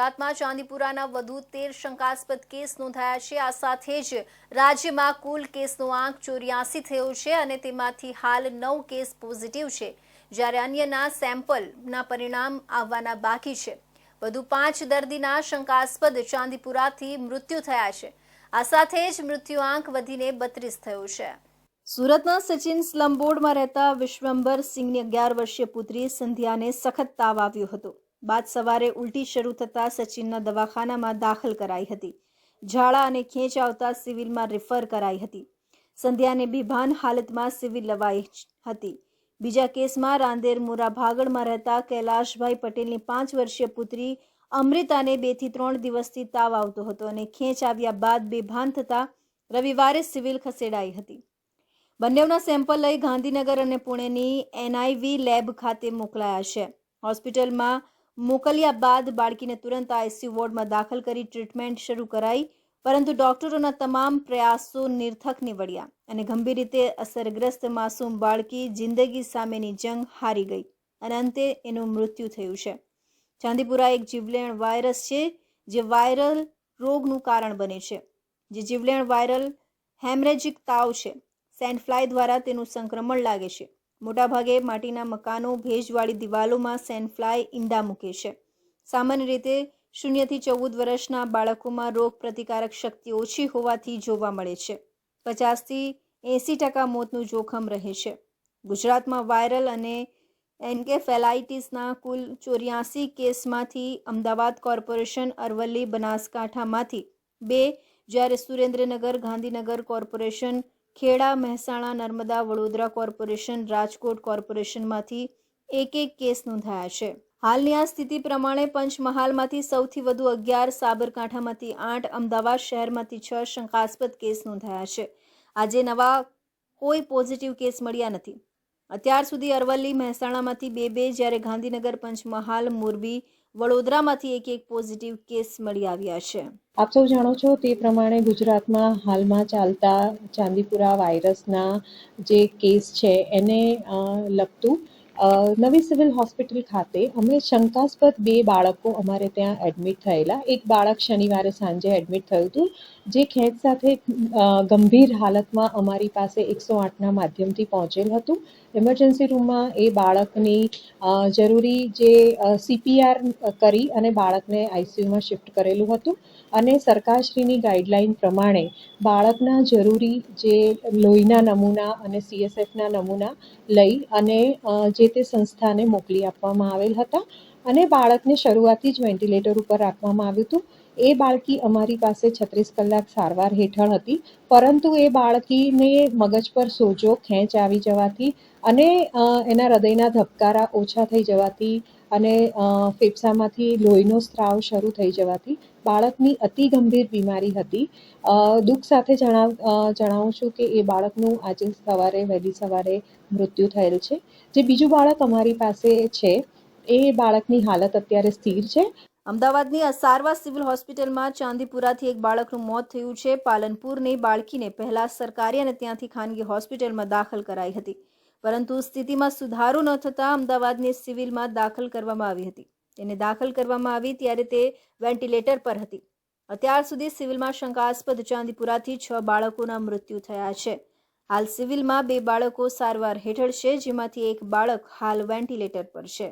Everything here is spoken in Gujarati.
ગુજરાતમાં ચાંદીપુરાના વધુ તેર શંકાસ્પદ કેસ નોંધાયા છે. આ સાથે જ રાજ્યમાં કુલ કેસનો આંક ચોર્યાસી થયો છે અને તેમાંથી હાલ નવ કેસ પોઝિટિવ છે. જ્યારે અન્યના સેમ્પલના પરિણામ આવવાના બાકી છે. વધુ પાંચ દર્દીના શંકાસ્પદ ચાંદીપુરાથી મૃત્યુ થયા છે. આ સાથે જ મૃત્યુ આંક વધીને બત્રીસ થયો છે. સુરતના સચિન સ્લમબોર્ડમાં રહેતા વિશ્વંભર સિંહની અગિયાર વર્ષીય પુત્રી સંધ્યાને સખત તાવ આવ્યો હતો. બાદ સવારે ઉલટી શરૂ થતાં સચિનના દવાખાનામાં દાખલ કરાઈ હતી. ઝાડા અને ખેંચ આવતા સિવિલમાં રિફર કરાઈ હતી. સંધ્યાને બેભાન હાલતમાં સિવિલ લવાઈ હતી. બીજા કેસમાં રાંદેર મોરા ભાગળમાં રહેતા કૈલાશભાઈ પટેલની પાંચ વર્ષીય પુત્રી અમૃતાને બેથી ત્રણ દિવસથી તાવ આવતો હતો અને ખેંચ આવ્યા બાદ બેભાન થતાં રવિવારે સિવિલ ખસેડાઈ હતી. બંનેના સેમ્પલ લઈ ગાંધીનગર અને પુણેની એનઆઈવી લેબ ખાતે મોકલાયા છે. હોસ્પિટલમાં મોકલ્યા બાદ બાળકીને તુરંત આઈસીયુ વોર્ડમાં દાખલ કરી ટ્રીટમેન્ટ શરૂ કરાઈ, પરંતુ ડોક્ટરોના તમામ પ્રયાસો નિર્થક નીવડ્યા અને ગંભીર રીતે અસરગ્રસ્ત માસૂમ બાળકી જિંદગી સામેની જંગ હારી ગઈ અને અંતે એનું મૃત્યુ થયું છે. ચાંદીપુરા એક જીવલેણ વાયરસ છે, જે વાયરલ રોગનું કારણ બને છે. જે જીવલેણ વાયરલ હેમરેજિક તાવ છે. સેન્ડફ્લાય દ્વારા તેનું સંક્રમણ લાગે છે. મોટાભાગે માટીના મકાનો, ભેજવાળી દિવાલોમાં સેનફ્લાય ઈંડા મૂકે છે. સામાન્ય રીતે શૂન્યથી ચૌદ વર્ષના બાળકોમાં રોગ પ્રતિકારક શક્તિ ઓછી હોવાથી જોવા મળે છે. પચાસથી એંસી ટકા મોતનું જોખમ રહે છે. ગુજરાતમાં વાયરલ અને એન્કેફેલાઇટિસના કુલ ચોર્યાસી કેસમાંથી અમદાવાદ કોર્પોરેશન અરવલ્લી બનાસકાંઠામાંથી બે, જ્યારે સુરેન્દ્રનગર ગાંધીનગર કોર્પોરેશન ખેડા, મહેસાણા, નર્મદા, વડોદરા કોર્પોરેશન, રાજકોટ કોર્પોરેશનમાંથી એક એક કેસ નોંધાયા છે. હાલની આ સ્થિતિ પ્રમાણે પંચમહાલમાંથી સૌથી વધુ અગિયાર, સાબરકાંઠામાંથી આઠ, અમદાવાદ શહેરમાંથી છ શંકાસ્પદ કેસ નોંધાયા છે. આજે નવા કોઈ પોઝિટિવ કેસ મળ્યા નથી. અત્યાર સુધી અરવલ્લી, મહેસાણામાંથી બે બે જ્યારે ગાંધીનગર, પંચમહાલ, મોરબી વડોદરામાંથી એક એક પોઝિટિવ કેસ મળી આવ્યા છે. આપ સૌ જાણો છો તે પ્રમાણે ગુજરાતમાં હાલમાં ચાલતા ચાંદીપુરા વાયરસના જે કેસ છે એને લગતું નવી સિવિલ હોસ્પિટલ ખાતે અમે શંકાસ્પદ બે બાળકો અમારે ત્યાં એડમિટ થયેલા. એક બાળક શનિવારે સાંજે એડમિટ થયું હતું, જે ખેંચ સાથે ગંભીર હાલતમાં અમારી પાસે એકસો આઠના માધ્યમથી પહોંચેલ હતું. ઇમરજન્સી રૂમમાં એ બાળકની જરૂરી જે સીપીઆર કરી અને બાળકને આઈસીયુમાં શિફ્ટ કરેલું હતું. અને સરકારશ્રીની ગાઈડલાઈન પ્રમાણે બાળકના જરૂરી જે લોહીના નમૂના અને સીએસએફના નમૂના લઈ અને જે તે સંસ્થાને મોકલી આપવામાં આવેલ હતા અને બાળકને શરૂઆતથી જ વેન્ટિલેટર ઉપર રાખવામાં આવ્યું હતું. એ બાળકી અમારી પાસે છત્રીસ કલાક સારવાર હેઠળ હતી, પરંતુ એ બાળકીને મગજ પર સોજો ખેંચ આવી જવાથી અને એના હૃદયના ધબકારા ઓછા થઈ જવાથી અને ફેફસામાંથી લોહીનો સ્ત્રાવ શરૂ થઈ જવાથી બાળકની અતિ ગંભીર બીમારી હતી. દુઃખ સાથે જણાવ જણાવું છું કે એ બાળકનું આજે સવારે, વહેલી સવારે મૃત્યુ થયેલ છે. જે બીજું બાળક અમારી પાસે છે, એ બાળકની હાલત અત્યારે સ્થિર છે. અમદાવાદની અસારવા સિવિલ હોસ્પિટલમાં ચાંદીપુરાથી એક બાળકનું મોત થયું છે. પાલનપુરની બાળકીને પહેલા સરકારી અને ત્યાંથી ખાનગી હોસ્પિટલમાં દાખલ કરાઈ હતી. પરંતુ સ્થિતિમાં સુધારો ન થતાં અમદાવાદની સિવિલમાં દાખલ કરવામાં આવી હતી. તેને દાખલ કરવામાં આવી ત્યારે તે વેન્ટિલેટર પર હતી. અત્યાર સુધી સિવિલમાં શંકાસ્પદ ચાંદીપુરાથી છ બાળકોના મૃત્યુ થયા છે. હાલ સિવિલમાં બે બાળકો સારવાર હેઠળ છે, જેમાંથી એક બાળક હાલ વેન્ટિલેટર પર છે.